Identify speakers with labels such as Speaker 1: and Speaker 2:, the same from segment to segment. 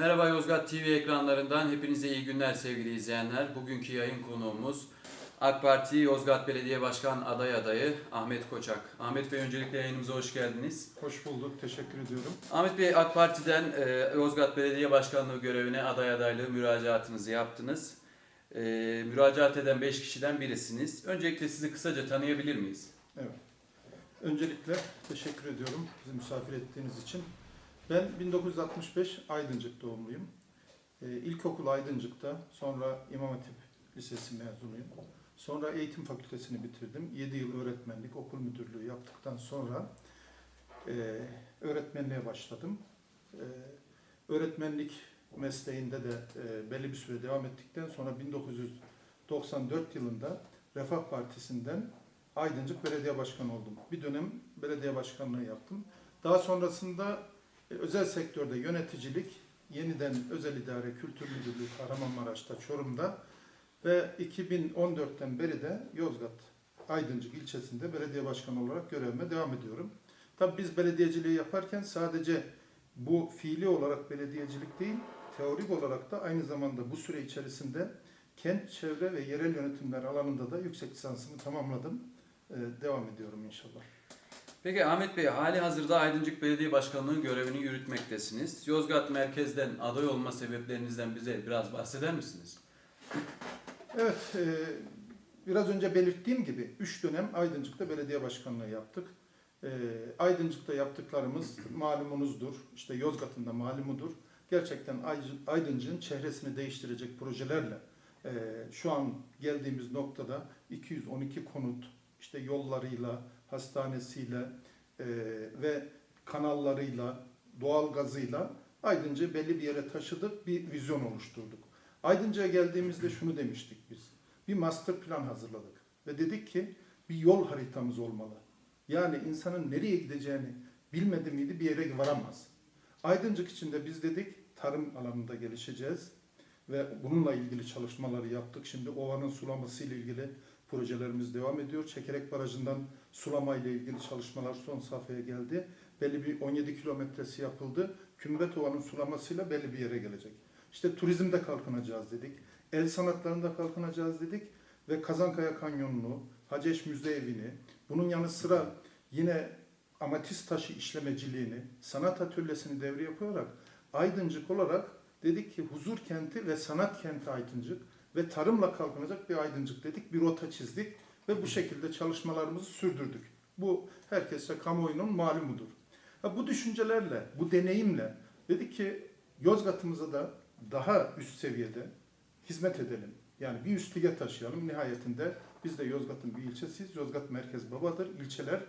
Speaker 1: Merhaba Yozgat TV ekranlarından hepinize iyi günler sevgili izleyenler. Bugünkü yayın konuğumuz AK Parti Yozgat Belediye Başkan aday adayı Ahmet Koçak. Ahmet Bey öncelikle yayınımıza hoş geldiniz.
Speaker 2: Hoş bulduk, teşekkür ediyorum.
Speaker 1: Ahmet Bey AK Parti'den e, Yozgat Belediye Başkanlığı görevine aday adaylığı müracaatınızı yaptınız. E, müracaat eden 5 kişiden birisiniz. Öncelikle sizi kısaca tanıyabilir miyiz?
Speaker 2: Evet. Öncelikle teşekkür ediyorum bizi misafir ettiğiniz için. Ben 1965 Aydıncık doğumluyum. Ee, İlkokul Aydıncık'ta, sonra İmam Hatip Lisesi mezunuyum. Sonra eğitim fakültesini bitirdim. 7 yıl öğretmenlik, okul müdürlüğü yaptıktan sonra e, öğretmenliğe başladım. E, öğretmenlik mesleğinde de e, belli bir süre devam ettikten sonra 1994 yılında Refah Partisi'nden Aydıncık Belediye Başkanı oldum. Bir dönem belediye başkanlığı yaptım. Daha sonrasında özel sektörde yöneticilik, yeniden özel idare kültür müdürlüğü Kahramanmaraş'ta, Çorum'da ve 2014'ten beri de Yozgat Aydıncık ilçesinde belediye başkanı olarak görevime devam ediyorum. Tabii biz belediyeciliği yaparken sadece bu fiili olarak belediyecilik değil, teorik olarak da aynı zamanda bu süre içerisinde kent, çevre ve yerel yönetimler alanında da yüksek lisansımı tamamladım. Ee, devam ediyorum inşallah.
Speaker 1: Peki Ahmet Bey hali hazırda Aydıncık Belediye Başkanlığı görevini yürütmektesiniz. Yozgat merkezden aday olma sebeplerinizden bize biraz bahseder misiniz?
Speaker 2: Evet, e, biraz önce belirttiğim gibi 3 dönem Aydıncık'ta belediye başkanlığı yaptık. E, Aydıncık'ta yaptıklarımız malumunuzdur, işte Yozgat'ın da malumudur. Gerçekten Aydıncık'ın çehresini değiştirecek projelerle e, şu an geldiğimiz noktada 212 konut, işte yollarıyla, hastanesiyle e, ve kanallarıyla, doğal gazıyla Aydıncık'ı belli bir yere taşıdık, bir vizyon oluşturduk. Aydınca'ya geldiğimizde şunu demiştik biz. Bir master plan hazırladık ve dedik ki bir yol haritamız olmalı. Yani insanın nereye gideceğini bilmedi miydi bir yere varamaz. Aydıncık için de biz dedik tarım alanında gelişeceğiz ve bununla ilgili çalışmaları yaptık. Şimdi ovanın sulaması ile ilgili projelerimiz devam ediyor. Çekerek Barajı'ndan sulama ile ilgili çalışmalar son safhaya geldi. Belli bir 17 kilometresi yapıldı. Kümbet sulamasıyla belli bir yere gelecek. İşte turizmde kalkınacağız dedik. El sanatlarında kalkınacağız dedik. Ve Kazankaya Kanyonu'nu, Haceş Müze Evi'ni, bunun yanı sıra yine amatist taşı işlemeciliğini, sanat atölyesini devreye koyarak Aydıncık olarak dedik ki huzur kenti ve sanat kenti Aydıncık ve tarımla kalkınacak bir Aydıncık dedik. Bir rota çizdik ve bu şekilde çalışmalarımızı sürdürdük. Bu herkese kamuoyunun malumudur. Ha, bu düşüncelerle, bu deneyimle dedik ki Yozgat'ımıza da daha üst seviyede hizmet edelim. Yani bir üst lige taşıyalım. Nihayetinde biz de Yozgat'ın bir ilçesiyiz. Yozgat merkez babadır. İlçeler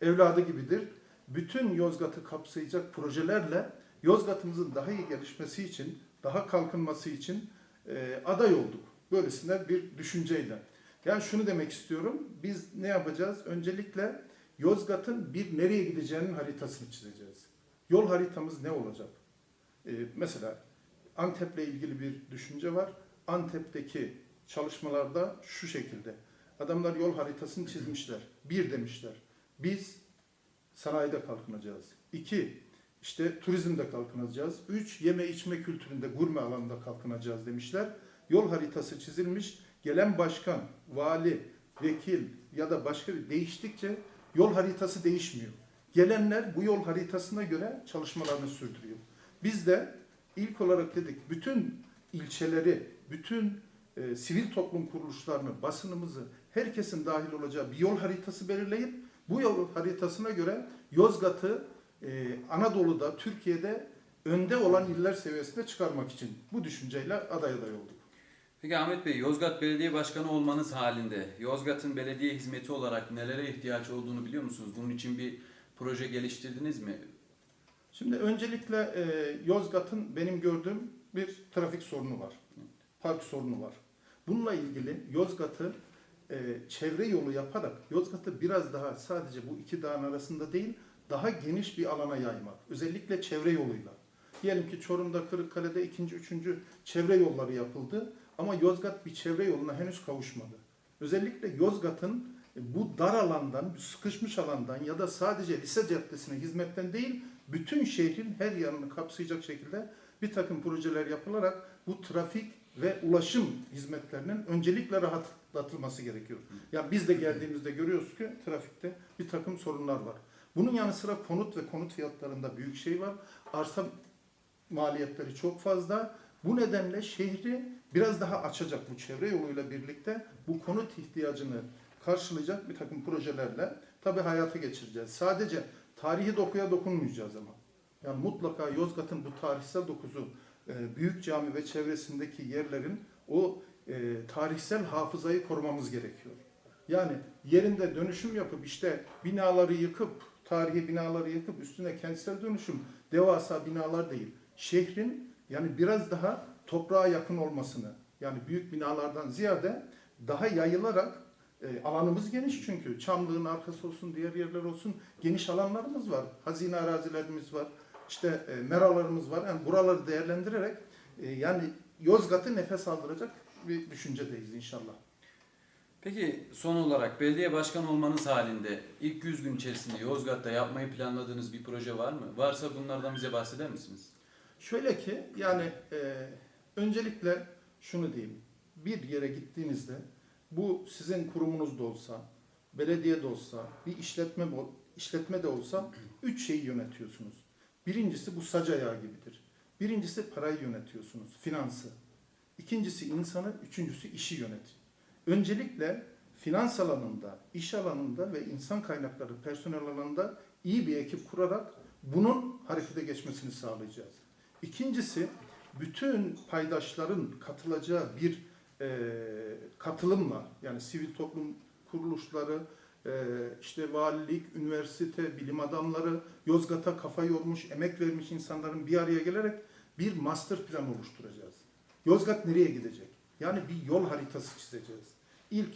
Speaker 2: evladı gibidir. Bütün Yozgat'ı kapsayacak projelerle Yozgat'ımızın daha iyi gelişmesi için, daha kalkınması için e, aday olduk. Böylesine bir düşünceyle. Yani şunu demek istiyorum. Biz ne yapacağız? Öncelikle Yozgat'ın bir nereye gideceğinin haritasını çizeceğiz. Yol haritamız ne olacak? E, mesela Antep'le ilgili bir düşünce var. Antep'teki çalışmalarda şu şekilde. Adamlar yol haritasını çizmişler. Bir demişler. Biz sanayide kalkınacağız. İki, işte turizmde kalkınacağız. Üç, yeme içme kültüründe, gurme alanında kalkınacağız demişler. Yol haritası çizilmiş. Gelen başkan, vali, vekil ya da başka bir değiştikçe yol haritası değişmiyor. Gelenler bu yol haritasına göre çalışmalarını sürdürüyor. Biz de ilk olarak dedik bütün ilçeleri, bütün e, sivil toplum kuruluşlarını, basınımızı, herkesin dahil olacağı bir yol haritası belirleyip bu yol haritasına göre Yozgat'ı e, Anadolu'da, Türkiye'de önde olan iller seviyesinde çıkarmak için bu düşünceyle aday aday olduk.
Speaker 1: Peki Ahmet Bey, Yozgat Belediye Başkanı olmanız halinde Yozgat'ın belediye hizmeti olarak nelere ihtiyaç olduğunu biliyor musunuz? Bunun için bir proje geliştirdiniz mi?
Speaker 2: Şimdi öncelikle e, Yozgat'ın benim gördüğüm bir trafik sorunu var. Park sorunu var. Bununla ilgili Yozgat'ı e, çevre yolu yaparak Yozgat'ı biraz daha sadece bu iki dağın arasında değil daha geniş bir alana yaymak. Özellikle çevre yoluyla. Diyelim ki Çorum'da, Kırıkkale'de ikinci, üçüncü çevre yolları yapıldı. Ama Yozgat bir çevre yoluna henüz kavuşmadı. Özellikle Yozgat'ın e, bu dar alandan, sıkışmış alandan ya da sadece lise caddesine hizmetten değil, bütün şehrin her yanını kapsayacak şekilde bir takım projeler yapılarak bu trafik ve ulaşım hizmetlerinin öncelikle rahatlatılması gerekiyor. Ya biz de geldiğimizde görüyoruz ki trafikte bir takım sorunlar var. Bunun yanı sıra konut ve konut fiyatlarında büyük şey var. Arsa maliyetleri çok fazla. Bu nedenle şehri biraz daha açacak bu çevre yoluyla birlikte bu konut ihtiyacını karşılayacak bir takım projelerle tabii hayata geçireceğiz. Sadece tarihi dokuya dokunmayacağız ama. Yani mutlaka Yozgat'ın bu tarihsel dokusu, e, Büyük Cami ve çevresindeki yerlerin o e, tarihsel hafızayı korumamız gerekiyor. Yani yerinde dönüşüm yapıp işte binaları yıkıp, tarihi binaları yıkıp üstüne kentsel dönüşüm, devasa binalar değil. Şehrin yani biraz daha toprağa yakın olmasını, yani büyük binalardan ziyade daha yayılarak e, alanımız geniş çünkü. Çamlığın arkası olsun, diğer yerler olsun. Geniş alanlarımız var. Hazine arazilerimiz var. işte e, meralarımız var. Yani buraları değerlendirerek e, yani Yozgat'ı nefes aldıracak bir düşüncedeyiz inşallah.
Speaker 1: Peki son olarak belediye başkanı olmanız halinde ilk 100 gün içerisinde Yozgat'ta yapmayı planladığınız bir proje var mı? Varsa bunlardan bize bahseder misiniz?
Speaker 2: Şöyle ki yani e, öncelikle şunu diyeyim. Bir yere gittiğinizde bu sizin kurumunuz da olsa, belediye de olsa, bir işletme işletme de olsa üç şeyi yönetiyorsunuz. Birincisi bu sac ayağı gibidir. Birincisi parayı yönetiyorsunuz, finansı. İkincisi insanı, üçüncüsü işi yönet. Öncelikle finans alanında, iş alanında ve insan kaynakları personel alanında iyi bir ekip kurarak bunun harekete geçmesini sağlayacağız. İkincisi bütün paydaşların katılacağı bir e, katılımla yani sivil toplum kuruluşları, e, işte valilik, üniversite, bilim adamları, Yozgat'a kafa yormuş, emek vermiş insanların bir araya gelerek bir master plan oluşturacağız. Yozgat nereye gidecek? Yani bir yol haritası çizeceğiz. İlk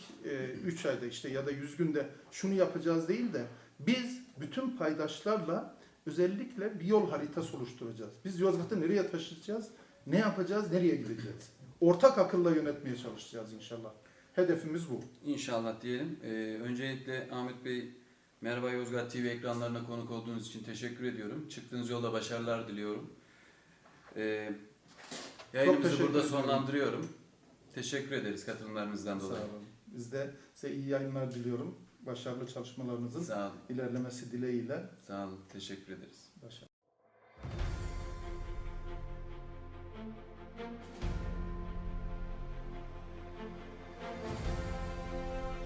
Speaker 2: 3 ayda işte ya da 100 günde şunu yapacağız değil de biz bütün paydaşlarla özellikle bir yol haritası oluşturacağız. Biz Yozgat'ı nereye taşıyacağız? Ne yapacağız? Nereye gideceğiz? Ortak akılla yönetmeye çalışacağız inşallah. Hedefimiz bu.
Speaker 1: İnşallah diyelim. Ee, öncelikle Ahmet Bey Merhaba Yozgat TV ekranlarına konuk olduğunuz için teşekkür ediyorum. Çıktığınız yolda başarılar diliyorum. Ee, yayınımızı burada
Speaker 2: ediyorum.
Speaker 1: sonlandırıyorum. Teşekkür ederiz katılımlarınızdan
Speaker 2: Sağ
Speaker 1: dolayı.
Speaker 2: olun. Biz de size iyi yayınlar diliyorum. Başarılı çalışmalarınızın
Speaker 1: Sağ olun.
Speaker 2: ilerlemesi dileğiyle.
Speaker 1: Sağ olun. Teşekkür ederiz.
Speaker 2: Başarılı. Thank you.